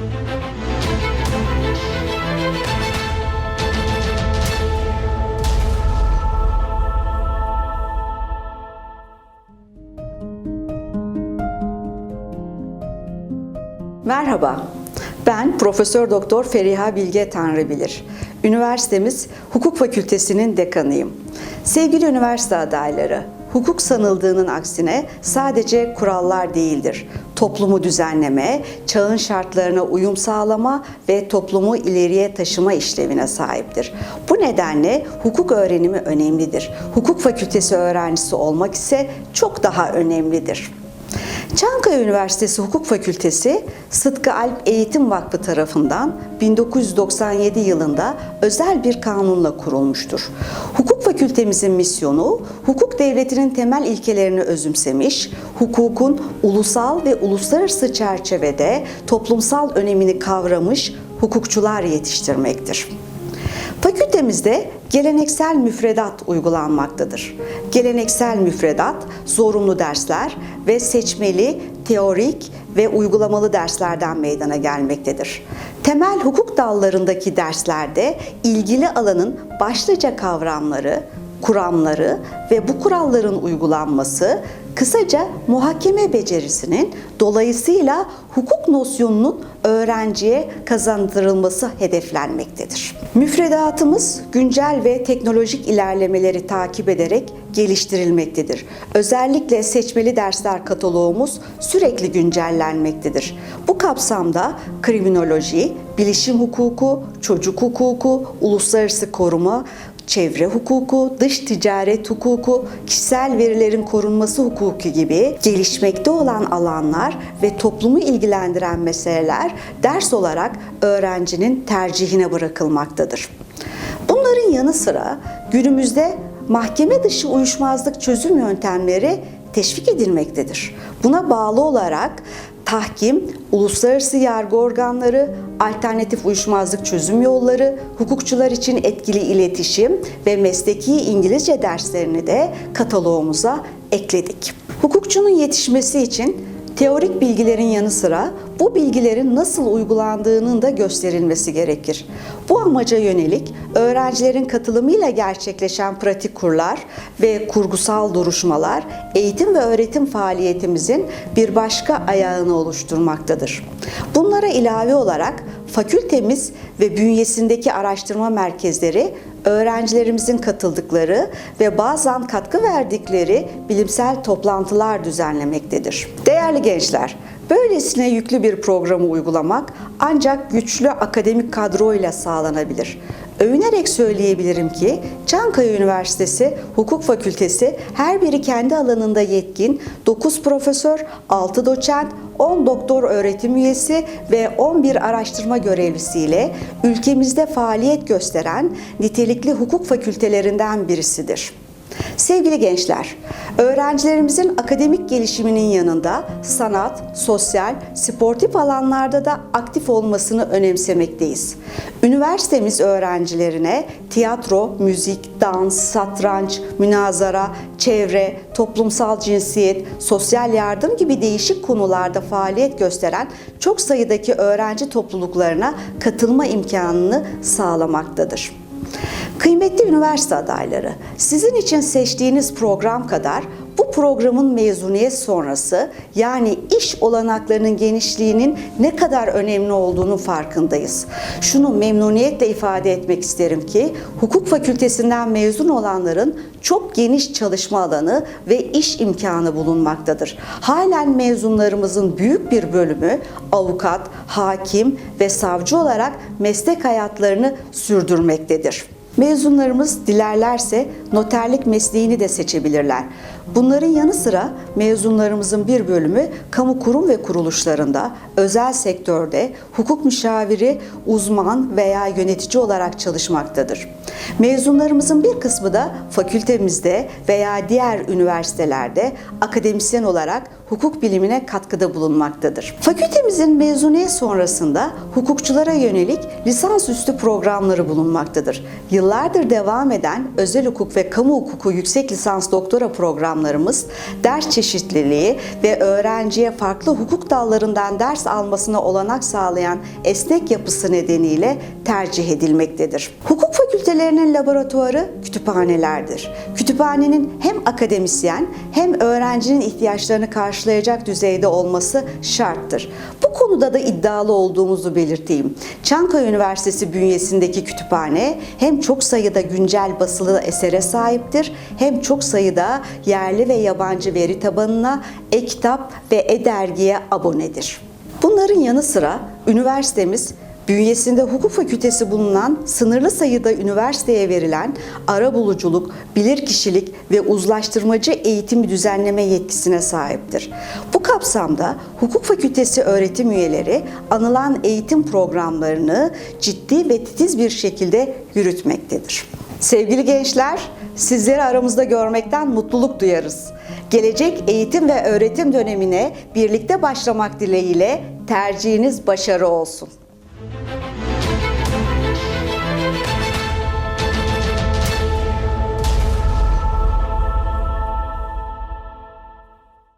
Merhaba. Ben Profesör Doktor Feriha Bilge Tanrıbilir. Üniversitemiz Hukuk Fakültesinin dekanıyım. Sevgili üniversite adayları, hukuk sanıldığının aksine sadece kurallar değildir. Toplumu düzenleme, çağın şartlarına uyum sağlama ve toplumu ileriye taşıma işlevine sahiptir. Bu nedenle hukuk öğrenimi önemlidir. Hukuk fakültesi öğrencisi olmak ise çok daha önemlidir. Çankaya Üniversitesi Hukuk Fakültesi Sıtkı Alp Eğitim Vakfı tarafından 1997 yılında özel bir kanunla kurulmuştur. Hukuk fakültemizin misyonu hukuk devletinin temel ilkelerini özümsemiş, hukukun ulusal ve uluslararası çerçevede toplumsal önemini kavramış hukukçular yetiştirmektir. Fakültemizde geleneksel müfredat uygulanmaktadır. Geleneksel müfredat, zorunlu dersler ve seçmeli, teorik ve uygulamalı derslerden meydana gelmektedir. Temel hukuk dallarındaki derslerde ilgili alanın başlıca kavramları, kuramları ve bu kuralların uygulanması, kısaca muhakeme becerisinin dolayısıyla hukuk nosyonunun öğrenciye kazandırılması hedeflenmektedir. Müfredatımız güncel ve teknolojik ilerlemeleri takip ederek geliştirilmektedir. Özellikle seçmeli dersler kataloğumuz sürekli güncellenmektedir. Bu kapsamda kriminoloji, bilişim hukuku, çocuk hukuku, uluslararası koruma, çevre hukuku, dış ticaret hukuku, kişisel verilerin korunması hukuku gibi gelişmekte olan alanlar ve toplumu ilgilendiren meseleler ders olarak öğrencinin tercihine bırakılmaktadır. Bunların yanı sıra günümüzde mahkeme dışı uyuşmazlık çözüm yöntemleri teşvik edilmektedir. Buna bağlı olarak tahkim, uluslararası yargı organları, alternatif uyuşmazlık çözüm yolları, hukukçular için etkili iletişim ve mesleki İngilizce derslerini de kataloğumuza ekledik. Hukukçunun yetişmesi için teorik bilgilerin yanı sıra bu bilgilerin nasıl uygulandığının da gösterilmesi gerekir. Bu amaca yönelik öğrencilerin katılımıyla gerçekleşen pratik kurlar ve kurgusal duruşmalar eğitim ve öğretim faaliyetimizin bir başka ayağını oluşturmaktadır. Bunlara ilave olarak fakültemiz ve bünyesindeki araştırma merkezleri öğrencilerimizin katıldıkları ve bazen katkı verdikleri bilimsel toplantılar düzenlemektedir. Değerli gençler, böylesine yüklü bir programı uygulamak ancak güçlü akademik kadroyla sağlanabilir. Övünerek söyleyebilirim ki Çankaya Üniversitesi Hukuk Fakültesi her biri kendi alanında yetkin 9 profesör, 6 doçent, 10 doktor öğretim üyesi ve 11 araştırma görevlisiyle ülkemizde faaliyet gösteren nitelikli hukuk fakültelerinden birisidir. Sevgili gençler, öğrencilerimizin akademik gelişiminin yanında sanat, sosyal, sportif alanlarda da aktif olmasını önemsemekteyiz. Üniversitemiz öğrencilerine tiyatro, müzik, dans, satranç, münazara, çevre, toplumsal cinsiyet, sosyal yardım gibi değişik konularda faaliyet gösteren çok sayıdaki öğrenci topluluklarına katılma imkanını sağlamaktadır. Kıymetli üniversite adayları, sizin için seçtiğiniz program kadar bu programın mezuniyet sonrası yani iş olanaklarının genişliğinin ne kadar önemli olduğunu farkındayız. Şunu memnuniyetle ifade etmek isterim ki hukuk fakültesinden mezun olanların çok geniş çalışma alanı ve iş imkanı bulunmaktadır. Halen mezunlarımızın büyük bir bölümü avukat, hakim ve savcı olarak meslek hayatlarını sürdürmektedir. Mezunlarımız dilerlerse noterlik mesleğini de seçebilirler. Bunların yanı sıra mezunlarımızın bir bölümü kamu kurum ve kuruluşlarında, özel sektörde hukuk müşaviri, uzman veya yönetici olarak çalışmaktadır. Mezunlarımızın bir kısmı da fakültemizde veya diğer üniversitelerde akademisyen olarak hukuk bilimine katkıda bulunmaktadır. Fakültemizin mezuniyet sonrasında hukukçulara yönelik lisansüstü programları bulunmaktadır. Yıllardır devam eden özel hukuk ve kamu hukuku yüksek lisans doktora programlarımız ders çeşitliliği ve öğrenciye farklı hukuk dallarından ders almasına olanak sağlayan esnek yapısı nedeniyle tercih edilmektedir. Hukuk fakültelerinin laboratuvarı kütüphanelerdir. Kütüphanenin hem akademisyen hem öğrencinin ihtiyaçlarını karşılayacak düzeyde olması şarttır. Bu konuda da iddialı olduğumuzu belirteyim. Çankaya Üniversitesi bünyesindeki kütüphane hem çok sayıda güncel basılı esere sahiptir hem çok sayıda yerli ve yabancı veri tabanına, e-kitap ve e-dergiye abonedir. Bunların yanı sıra üniversitemiz bünyesinde hukuk fakültesi bulunan sınırlı sayıda üniversiteye verilen ara buluculuk, bilirkişilik ve uzlaştırmacı eğitimi düzenleme yetkisine sahiptir. Bu kapsamda hukuk fakültesi öğretim üyeleri anılan eğitim programlarını ciddi ve titiz bir şekilde yürütmektedir. Sevgili gençler, sizleri aramızda görmekten mutluluk duyarız. Gelecek eğitim ve öğretim dönemine birlikte başlamak dileğiyle tercihiniz başarı olsun.